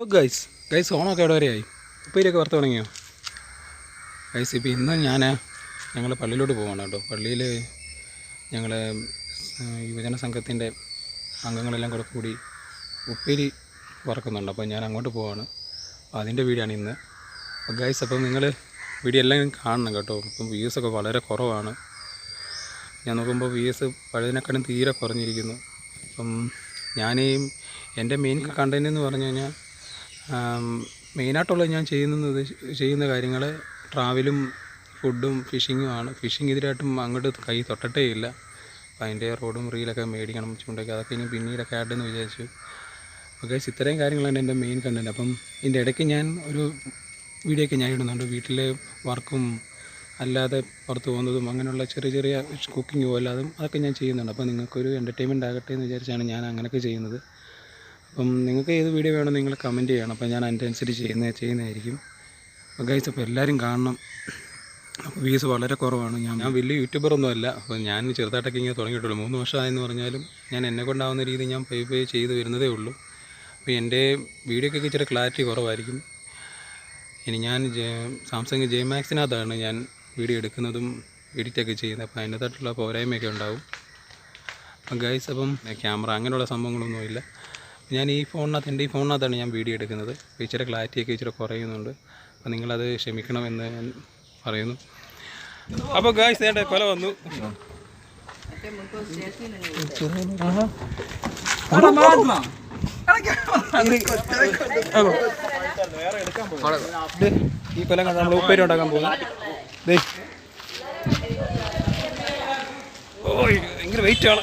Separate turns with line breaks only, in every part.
Guys guys ഓണമൊക്കെ എവിടെ വരെയായി ഉപ്പേരിയൊക്കെ വറുത്ത് തുടങ്ങിയോ? ഗൈസ് ഇപ്പോൾ ഇന്ന് ഞാൻ ഞങ്ങൾ പള്ളിയിലോട്ട് പോവാണ് കേട്ടോ. പള്ളിയിൽ ഞങ്ങൾ യുവജന സംഘത്തിന്റെ അംഗങ്ങളെല്ലാം കൂടെ കൂടി ഉപ്പേരി വറക്കുന്നുണ്ട്. അപ്പോൾ ഞാൻ അങ്ങോട്ട് പോവാണ്. അതിന്റെ ആണ് ഇന്ന്. അപ്പോൾ ഗൈസ് അപ്പം നിങ്ങൾ വീഡിയോ എല്ലാം കാണണം കേട്ടോ. ഇപ്പം വ്യൂസൊക്കെ വളരെ കുറവാണ്. ഞാൻ നോക്കുമ്പോൾ വി എസ് പഴയതിനെക്കാളും തീരെ കുറഞ്ഞിരിക്കുന്നു. അപ്പം ഞാൻ എന്റെ മെയിൻ കണ്ടന്റ് എന്ന് പറഞ്ഞു കഴിഞ്ഞാൽ മെയിനായിട്ടുള്ള ഞാൻ ചെയ്യുന്നത് ചെയ്യുന്ന കാര്യങ്ങൾ ട്രാവലും ഫുഡും ഫിഷിങ്ങും ആണ്. ഫിഷിംഗ് ഇതിലായിട്ടും അങ്ങോട്ട് കൈ തൊട്ടിട്ടേ ഇല്ല. അപ്പോൾ അതിന്റെ റോഡും റീലൊക്കെ മേടിക്കണം ചൂണ്ടൊക്കെ അതൊക്കെ ഇനി പിന്നീടൊക്കെ ആയിട്ടെന്ന് വിചാരിച്ചു. ഓക്കെ ഇത്രയും കാര്യങ്ങളാണ് എന്റെ മെയിൻ കണ്ടന്റ് അപ്പം ഇതിന്റെ ഇടയ്ക്ക് ഞാൻ ഒരു വീഡിയോ ഒക്കെ ഞാൻ ഇടുന്നുണ്ട്. വീട്ടിലെ വർക്കും അല്ലാതെ പുറത്ത് പോകുന്നതും അങ്ങനെയുള്ള ചെറിയ ചെറിയ കുക്കിംഗ് പോലും അതും അതൊക്കെ ഞാൻ ചെയ്യുന്നുണ്ട്. അപ്പോൾ നിങ്ങൾക്കൊരു എന്റർടൈൻമെന്റ് ആകട്ടെ എന്ന് വിചാരിച്ചാണ് ഞാൻ അങ്ങനെയൊക്കെ ചെയ്യുന്നത്. അപ്പം നിങ്ങൾക്ക് ഏത് വീഡിയോ വേണം നിങ്ങൾ കമന്റ് ചെയ്യണം. അപ്പോൾ ഞാൻ അതിന്റെ അനുസരിച്ച് ചെയ്യുന്ന ചെയ്യുന്നതായിരിക്കും. അപ്പോൾ ഗൈസ് അപ്പോൾ എല്ലാവരും കാണണം. അപ്പോൾ വ്യൂസ് വളരെ കുറവാണ്. ഞാൻ ഞാൻ വലിയ യൂട്യൂബറൊന്നും അല്ല. അപ്പോൾ ഞാൻ ചെറുതായിട്ടൊക്കെ ഇങ്ങനെ തുടങ്ങിയിട്ടുള്ളൂ. മൂന്ന് വർഷമായെന്ന് പറഞ്ഞാലും ഞാൻ എന്നെ കൊണ്ടാവുന്ന രീതി ഞാൻ പേ പേ ചെയ്ത് വരുന്നതേ ഉള്ളൂ. അപ്പോൾ എന്റെ വീഡിയോക്കൊക്കെ ഇച്ചിരി ക്ലാരിറ്റി കുറവായിരിക്കും. ഇനി ഞാൻ സാംസങ് ജെ മാക്സിനകത്താണ് ഞാൻ വീഡിയോ എടുക്കുന്നതും എഡിറ്റൊക്കെ ചെയ്യുന്നത്. അപ്പോൾ അതിനകത്തായിട്ടുള്ള പോരായ്മയൊക്കെ ഉണ്ടാവും. അപ്പം ഗൈസ് അപ്പം ക്യാമറ അങ്ങനെയുള്ള സംഭവങ്ങളൊന്നുമില്ല. ഞാൻ ഈ ഫോണിനകത്ത് എന്റെ ഈ ഫോണിനകത്താണ് ഞാൻ വീഡിയോ എടുക്കുന്നത്. ഇച്ചിരി ക്ലാരിറ്റിയൊക്കെ ഇച്ചിരി കുറയുന്നുണ്ട്. അപ്പോൾ നിങ്ങളത് ക്ഷമിക്കണമെന്ന് ഞാൻ പറയുന്നു. അപ്പോൾ ഗായ്സ് നേട്ടെ കൊല വന്നു. ഈ കൊല കണ്ട് നമ്മൾ ഉപ്പേരി ഉണ്ടാക്കാൻ പോകുന്നു. ഭയങ്കര വെയിറ്റ് ആണ്.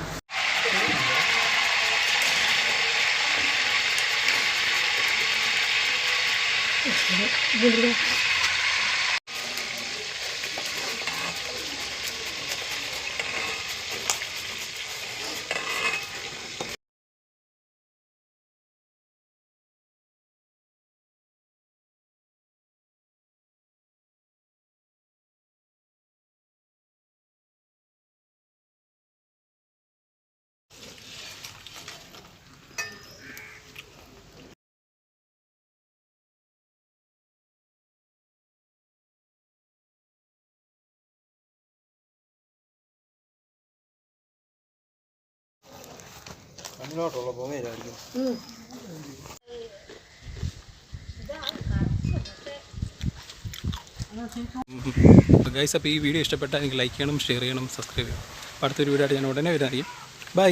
不行，不行。അപ്പോൾ ഗൈസ് അപ്പോൾ ഈ വീഡിയോ ഇഷ്ടപ്പെട്ടാൽ എനിക്ക് ലൈക്ക് ചെയ്യണം ഷെയർ ചെയ്യണം സബ്സ്ക്രൈബ് ചെയ്യണം. അടുത്തൊരു വീഡിയോ ആയിട്ട് ഞാൻ ഉടനെ വരാറിയും ബൈ